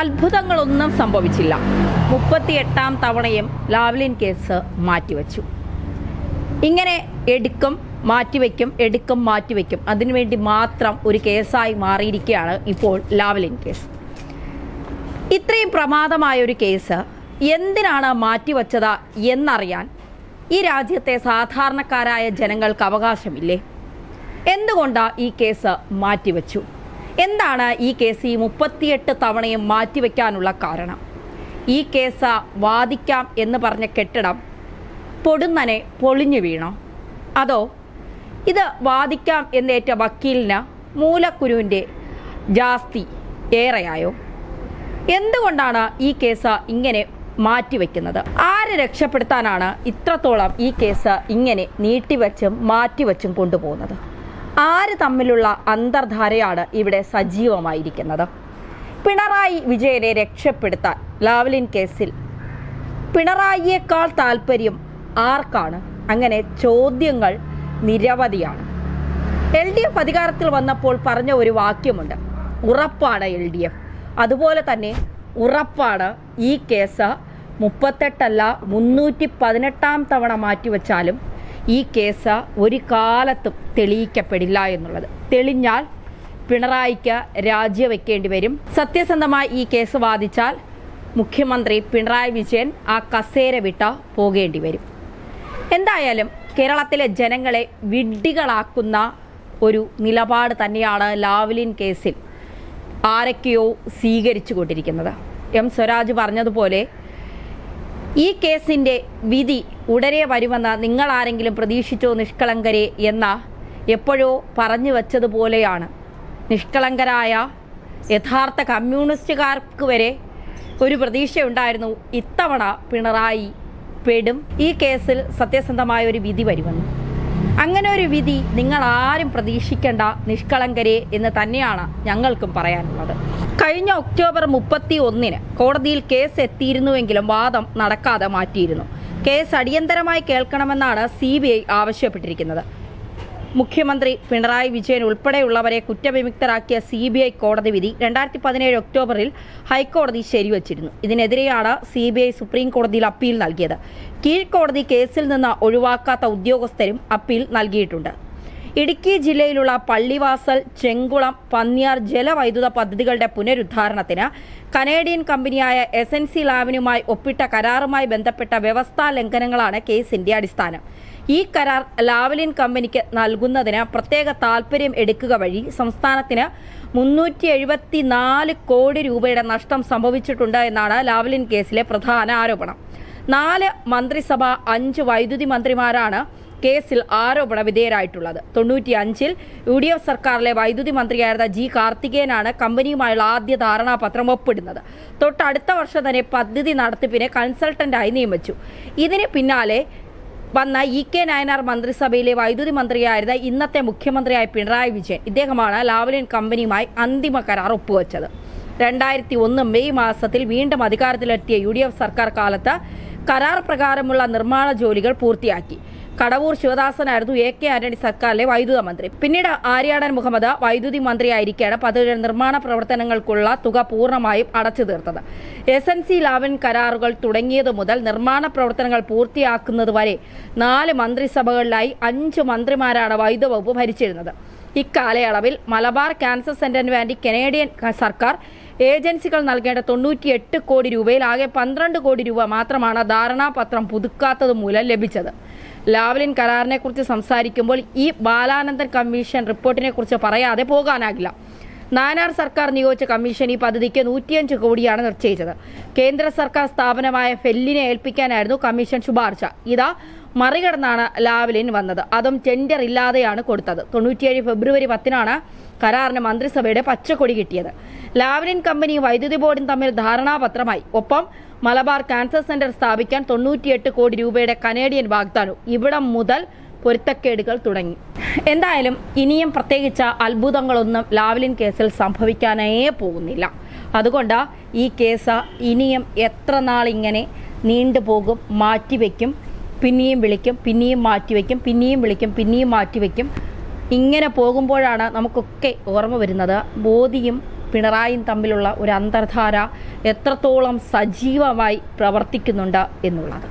അത്ഭുതങ്ങളൊന്നും സംഭവിച്ചില്ല. മുപ്പത്തിയെട്ടാം തവണയും Lavalin case മാറ്റിവെച്ചു. ഇങ്ങനെ എടുക്കും മാറ്റിവെക്കും എടുക്കും മാറ്റിവെക്കും. അതിനുവേണ്ടി മാത്രം ഒരു കേസായി മാറിയിരിക്കുകയാണ് ഇപ്പോൾ ലാവ്ലിൻ കേസ്. ഇത്രയും പ്രമാദമായ ഒരു കേസ് എന്തിനാണ് മാറ്റിവെച്ചത് എന്നറിയാൻ ഈ രാജ്യത്തെ സാധാരണക്കാരായ ജനങ്ങൾക്ക് അവകാശമില്ലേ? എന്തുകൊണ്ടാണ് ഈ കേസ് മാറ്റിവെച്ചു? എന്താണ് ഈ കേസ് ഈ മുപ്പത്തിയെട്ട് തവണയും മാറ്റിവെക്കാനുള്ള കാരണം? ഈ കേസ് വാദിക്കാം എന്ന് പറഞ്ഞ കെട്ടിടം പൊടുന്നനെ പൊളിഞ്ഞു വീണോ? അതോ ഇത് വാദിക്കാം എന്നേറ്റ വക്കീലിന് മൂലക്കുരുവിന്റെ ജാസ്തി ഏറെയായോ? എന്തുകൊണ്ടാണ് ഈ കേസ് ഇങ്ങനെ മാറ്റിവെക്കുന്നത്? ആരെ രക്ഷപ്പെടുത്താനാണ് ഇത്രത്തോളം ഈ കേസ് ഇങ്ങനെ നീട്ടിവെച്ചും മാറ്റിവെച്ചും കൊണ്ടുപോകുന്നത്? ആര് തമ്മിലുള്ള അന്തർധാരയാണ് ഇവിടെ സജീവമായിരിക്കുന്നത്? പിണറായി വിജയനെ രക്ഷപ്പെടുത്താൻ ലാവ്ലിൻ കേസിൽ പിണറായിയേക്കാൾ താല്പര്യം ആർക്കാണ്? അങ്ങനെ ചോദ്യങ്ങൾ നിരവധിയാണ്. എൽ ഡി എഫ് അധികാരത്തിൽ വന്നപ്പോൾ പറഞ്ഞ ഒരു വാക്യമുണ്ട്. ഉറപ്പാണ് എൽ ഡി എഫ് അതുപോലെ തന്നെ ഉറപ്പാണ് ഈ കേസ് മുപ്പത്തെട്ടല്ല മുന്നൂറ്റി പതിനെട്ടാം തവണ മാറ്റിവെച്ചാലും ഈ കേസ് ഒരു കാലത്തും തെളിയിക്കപ്പെടില്ല എന്നുള്ളത്. തെളിഞ്ഞാൽ പിണറായിക്ക് രാജിവെക്കേണ്ടി വരും. സത്യസന്ധമായി ഈ കേസ് വാദിച്ചാൽ മുഖ്യമന്ത്രി പിണറായി വിജയൻ ആ കസേര വിട്ട പോകേണ്ടി വരും. എന്തായാലും കേരളത്തിലെ ജനങ്ങളെ വിഡ്ഢികളാക്കുന്ന ഒരു നിലപാട് തന്നെയാണ് ലാവ്ലിൻ കേസിൽ ആരൊക്കെയോ സ്വീകരിച്ചു കൊണ്ടിരിക്കുന്നത് എം സ്വരാജ് പറഞ്ഞതുപോലെ ഈ കേസിന്റെ വിധി ഉടനെ വരുമെന്ന് നിങ്ങൾ ആരെങ്കിലും പ്രതീക്ഷിച്ചോ നിഷ്കളങ്കരെ എന്ന എപ്പോഴോ പറഞ്ഞു വച്ചതുപോലെയാണ്. നിഷ്കളങ്കരായ യഥാർത്ഥ കമ്മ്യൂണിസ്റ്റുകാർക്ക് വരെ ഒരു പ്രതീക്ഷയുണ്ടായിരുന്നു ഇത്തവണ പിണറായി പെടും. ഈ കേസിൽ സത്യസന്ധമായ ഒരു വിധി വരുമെന്ന്. അങ്ങനെ ഒരു വിധി നിങ്ങൾ ആരും പ്രതീക്ഷിക്കേണ്ട നിഷ്കളങ്കരെ എന്ന് തന്നെയാണ് ഞങ്ങൾക്കും പറയാനുള്ളത്. കഴിഞ്ഞ ഒക്ടോബർ മുപ്പത്തി ഒന്നിന് കോടതിയിൽ കേസ് എത്തിയിരുന്നുവെങ്കിലും വാദം നടക്കാതെ മാറ്റിയിരുന്നു. കേസ് അടിയന്തരമായി കേൾക്കണമെന്നാണ് സി ബി ഐ ആവശ്യപ്പെട്ടിരിക്കുന്നത്. മുഖ്യമന്ത്രി പിണറായി വിജയൻ ഉൾപ്പെടെയുള്ളവരെ കുറ്റവിമുക്തരാക്കിയ സി ബി ഐ കോടതി വിധി രണ്ടായിരത്തി പതിനേഴ് ഒക്ടോബറിൽ ഹൈക്കോടതി ശരിവച്ചിരുന്നു. ഇതിനെതിരെയാണ് സി ബി ഐ സുപ്രീം കോടതിയിൽ അപ്പീൽ നൽകിയത്. കീഴ്ക്കോടതി കേസിൽ നിന്ന് ഒഴിവാക്കാത്ത ഉദ്യോഗസ്ഥരും അപ്പീൽ നൽകിയിട്ടുണ്ട്. ഇടുക്കി ജില്ലയിലുള്ള പള്ളിവാസൽ ചെങ്കുളം പന്നിയാർ ജലവൈദ്യുത പദ്ധതികളുടെ പുനരുദ്ധാരണത്തിന് കനേഡിയൻ കമ്പനിയായ എസ് എൻ സി ലാബിനുമായി ഒപ്പിട്ട കരാറുമായി ബന്ധപ്പെട്ട വ്യവസ്ഥാ ലംഘനങ്ങളാണ് കേസിന്റെ അടിസ്ഥാനം. ഈ കരാർ ലാവലിൻ കമ്പനിക്ക് നൽകുന്നതിന് പ്രത്യേക താൽപ്പര്യം എടുക്കുക വഴി സംസ്ഥാനത്തിന് മുന്നൂറ്റി എഴുപത്തി നാല് കോടി രൂപയുടെ നഷ്ടം സംഭവിച്ചിട്ടുണ്ട് എന്നാണ് ലാവലിൻ കേസിലെ പ്രധാന ആരോപണം. നാല് മന്ത്രിസഭ അഞ്ച് വൈദ്യുതി മന്ത്രിമാരാണ് കേസിൽ ആരോപണ വിധേയരായിട്ടുള്ളത്. തൊണ്ണൂറ്റി അഞ്ചിൽ യു ഡി എഫ് സർക്കാരിലെ വൈദ്യുതി മന്ത്രിയായിരുന്ന ജി കാർത്തികേയനാണ് കമ്പനിയുമായുള്ള ആദ്യ ധാരണാപത്രം ഒപ്പിടുന്നത്. തൊട്ടടുത്ത വർഷം തന്നെ പദ്ധതി നടത്തിപ്പിനെ കൺസൾട്ടന്റായി നിയമിച്ചു. ഇതിന് പിന്നാലെ വന്ന ഇ കെ നായനാർ മന്ത്രിസഭയിലെ വൈദ്യുതി മന്ത്രിയായിരുന്ന ഇന്നത്തെ മുഖ്യമന്ത്രിയായ പിണറായി വിജയൻ ഇദ്ദേഹമാണ് ലാവലിൻ കമ്പനിയുമായി അന്തിമ കരാർ ഒപ്പുവെച്ചത്. രണ്ടായിരത്തി ഒന്ന് മെയ് മാസത്തിൽ വീണ്ടും അധികാരത്തിലെത്തിയ യു ഡി എഫ് സർക്കാർ കാലത്ത് കരാർ പ്രകാരമുള്ള നിർമ്മാണ ജോലികൾ പൂർത്തിയാക്കി. കടവൂർ ശിവദാസനായിരുന്നു എ കെ ആന്റണി സർക്കാരിലെ വൈദ്യുത മന്ത്രി. പിന്നീട് ആര്യാടൻ മുഹമ്മദ് വൈദ്യുതി മന്ത്രിയായിരിക്കെയാണ് പദ്ധതിയുടെ നിർമ്മാണ പ്രവർത്തനങ്ങൾക്കുള്ള തുക പൂർണമായും അടച്ചു തീർത്തത്. എസ് എൻ സി ലാവൻ കരാറുകൾ തുടങ്ങിയത് മുതൽ നിർമ്മാണ പ്രവർത്തനങ്ങൾ പൂർത്തിയാക്കുന്നത് വരെ നാല് മന്ത്രിസഭകളിലായി അഞ്ച് മന്ത്രിമാരാണ് വൈദ്യുത വകുപ്പ് ഭരിച്ചിരുന്നത്. ഇക്കാലയളവിൽ മലബാർ ക്യാൻസർ സെന്ററിന് വേണ്ടി കനേഡിയൻ സർക്കാർ ഏജൻസികൾ നൽകേണ്ട തൊണ്ണൂറ്റിയെട്ട് കോടി രൂപയിൽ ആകെ പന്ത്രണ്ട് കോടി രൂപ മാത്രമാണ് ധാരണാപത്രം പുതുക്കാത്തത് മൂലം ലഭിച്ചത്. ലാവ്ലിൻ കരാറിനെക്കുറിച്ച് സംസാരിക്കുമ്പോൾ ഈ ബാലാനന്ദൻ കമ്മീഷൻ റിപ്പോർട്ടിനെ കുറിച്ച് പറയാതെ പോകാനാകില്ല. നാനാർ സർക്കാർ നിയോഗിച്ച കമ്മീഷൻ ഈ പദ്ധതിക്ക് നൂറ്റിയഞ്ച് കോടിയാണ് നിശ്ചയിച്ചത്. കേന്ദ്ര സർക്കാർ സ്ഥാപനമായ ഫെല്ലിനെ ഏൽപ്പിക്കാനായിരുന്നു കമ്മീഷൻ ശുപാർശ. ഇതാ മറികടന്നാണ് ലാവലിൻ വന്നത്. അതും ടെൻഡർ ഇല്ലാതെയാണ് കൊടുത്തത്. തൊണ്ണൂറ്റിയേഴ് ഫെബ്രുവരി പത്തിനാണ് കരാറിന് മന്ത്രിസഭയുടെ പച്ചക്കൊടി കിട്ടിയത്. ലാവലിൻ കമ്പനിയും വൈദ്യുതി ബോർഡും തമ്മിൽ ധാരണാപത്രമായി. ഒപ്പം മലബാർ കാൻസർ സെന്റർ സ്ഥാപിക്കാൻ തൊണ്ണൂറ്റിയെട്ട് കോടി രൂപയുടെ കനേഡിയൻ വാഗ്ദാനവും ഇവിടം മുതൽ പൊരുത്തക്കേടുകൾ തുടങ്ങി. എന്തായാലും ഇനിയും പ്രത്യേകിച്ച അത്ഭുതങ്ങളൊന്നും ലാവ്ലിൻ കേസിൽ സംഭവിക്കാനേ പോകുന്നില്ല. അതുകൊണ്ട് ഈ കേസ് ഇനിയും എത്ര നാളിങ്ങനെ നീണ്ടുപോകും മാറ്റിവെക്കും പിന്നെയും വിളിക്കും പിന്നെയും മാറ്റിവെക്കും പിന്നെയും വിളിക്കും പിന്നെയും മാറ്റിവെക്കും ഇങ്ങനെ പോകുമ്പോഴാണ് നമുക്കൊക്കെ ഓർമ്മ വരുന്നത് മോദിയും പിണറായിയും തമ്മിലുള്ള ഒരു അന്തർധാര എത്രത്തോളം സജീവമായി പ്രവർത്തിക്കുന്നുണ്ട് എന്നുള്ളത്.